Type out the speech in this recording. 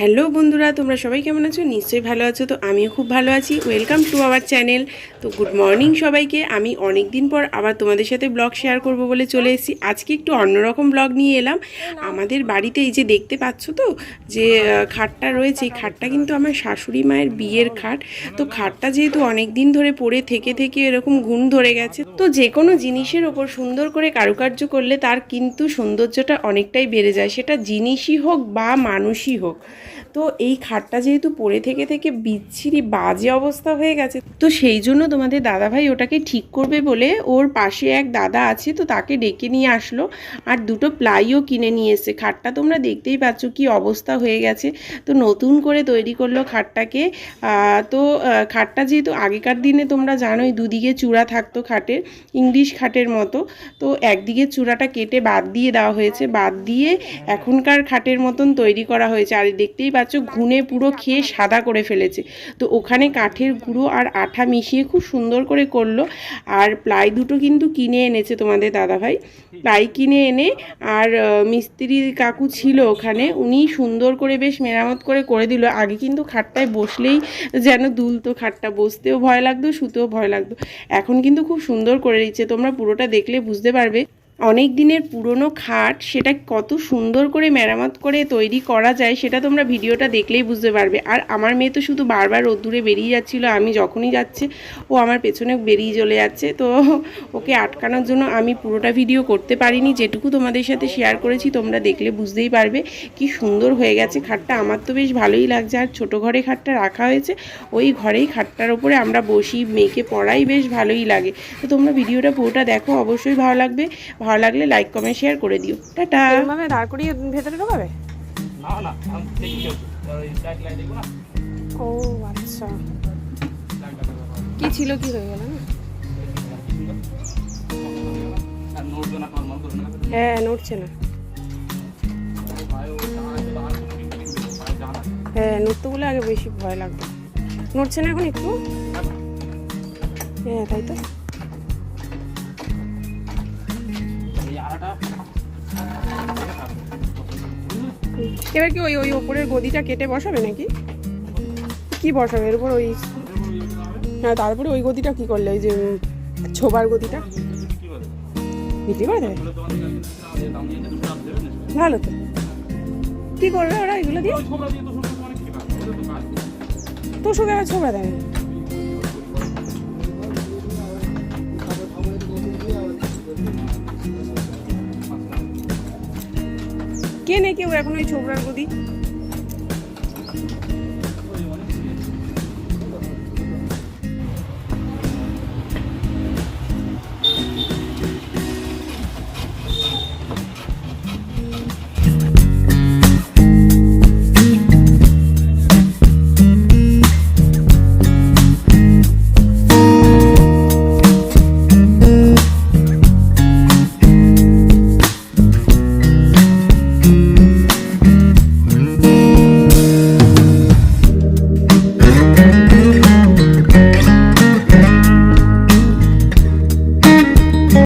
Hello বন্ধুরা, তোমরা সবাই কেমন আছো? নিশ্চয়ই ভালো আছো, তো আমিও খুব ভালো আছি। ওয়েলকাম টু আওয়ার চ্যানেল তো গুড মর্নিং সবাইকে। আমি অনেক দিন পর আবার তোমাদের সাথে ব্লগ শেয়ার করব বলে চলে এসেছি। আজকে একটু অন্যরকম ব্লগ নিয়ে এলাম। আমাদের বাড়িতে এই যে দেখতে পাচ্ছ তো, যে খাটটা রয়েছে, এই খাটটা কিন্তু আমার শাশুড়ি মায়ের বিয়ের খাট। তো খাটটা যেহেতু অনেক দিন ধরে পড়ে থেকে থেকে এরকম গুণ ধরে গেছে। তো যে কোনো জিনিসের ওপর সুন্দর করে কারুকার্য করলে তার কিন্তু সৌন্দর্যটা অনেকটাই বেড়ে যায়। সেটা জিনিসই হোক বা মানুষই হোক। তো এই খাটটা যেহেতু পড়ে থেকে থেকে বিচ্ছিরি বাজে অবস্থা হয়ে গেছে। তো সেই জন্য তোমাদের দাদাভাই ওটাকে ঠিক করবে বলে ওর পাশে এক দাদা আছে, তো তাকে ডেকে নিয়ে আসলো। আর দুটো প্লাইও কিনে নিয়ে এসছে। খাটটা তোমরা দেখতেই পাচ্ছ কি অবস্থা হয়ে গেছে। তো নতুন করে তৈরি করল খাটটাকে। তো খাটটা যেহেতু আগেকার দিনে তোমরা জানোই দুদিকে চূড়া থাকতো খাটের, ইংলিশ খাটের মতো। তো একদিকে চূড়াটা কেটে বাদ দিয়ে দেওয়া হয়েছে। বাদ দিয়ে এখনকার খাটের মতন তৈরি করা হয়েছে। আর দেখতেই পাচ্ছ ঘুনে পুরো খেয়ে সাদা করে ফেলেছে। তো ওখানে কাঠের গুঁড়ো আর আঠা মিশিয়ে খুব সুন্দর করে করল। আর প্লাই দুটো কিন্তু কিনে এনেছে তোমাদের দাদাভাই। প্লাই কিনে এনে আর মিস্ত্রি কাকু ছিল ওখানে, উনি সুন্দর করে বেশ মেরামত করে করে দিল। আগে কিন্তু খাটটায় বসলেই যেন দুলতো খাটটা, বসতেও ভয় লাগতো, শুতেও ভয় লাগতো। এখন কিন্তু খুব সুন্দর করে দিচ্ছে। তোমরা পুরোটা দেখলে বুঝতে পারবে। অনেক দিনের পুরনো খাট, সেটা কত সুন্দর করে মেরামত করে তৈরি করা যায়, সেটা তোমরা ভিডিওটা দেখলেই বুঝতে পারবে। আর আমার মেয়ে তো শুধু বারবার রোদ্দুরে বেরিয়ে যাচ্ছিল, আমি যখনই যাচ্ছে, ও আমার পেছনে বেরিয়ে চলে যাচ্ছে। তো ওকে আটকানোর জন্য আমি পুরোটা ভিডিও করতে পারিনি, যেটুকু তোমাদের সাথে শেয়ার করেছি, তোমরা দেখলে বুঝতেই পারবে। কি সুন্দর হয়ে গেছে খাটটা, আমার তো বেশ ভালোই লাগছে। আর ছোটো ঘরে খাটটা রাখা হয়েছে, ওই ঘরেই খাটটার ওপরে আমরা বসি, মেয়েকে পড়াই বেশ ভালোই লাগে। তো তোমরা ভিডিওটা পুরোটা দেখো, অবশ্যই ভালো লাগবে। ভালো লাগলে লাইক কমেন্ট শেয়ার করে দিও। টাটা। এরকমভাবে দাঁড় করিয়ে ভেতরে ঢোকাবে? না না ও আচ্ছা। কি ছিল কি হয়ে গেল না? হ্যাঁ নড়ছে না। হ্যাঁ নড়তে বলে আগে বেশি ভয় লাগতো নড়ছে না এখন একটু? হ্যাঁ তাই তো। এবার কি ওই ওই ওপরের গদিটা কেটে বসাবে নাকি? কি বসাবে? এর উপর ওই হ্যাঁ তারপরে ওই গদিটা কি করলে? ওই যে ছোবার গদিটা? বিক্রি করে দেবে ভালো তো। কি করবে ওরা এগুলো দিয়ে? ছোবরা তোষকে আবার ছোবড়া দেবে কে নেই কেউ? এখন ওই ছোবড়ার গদি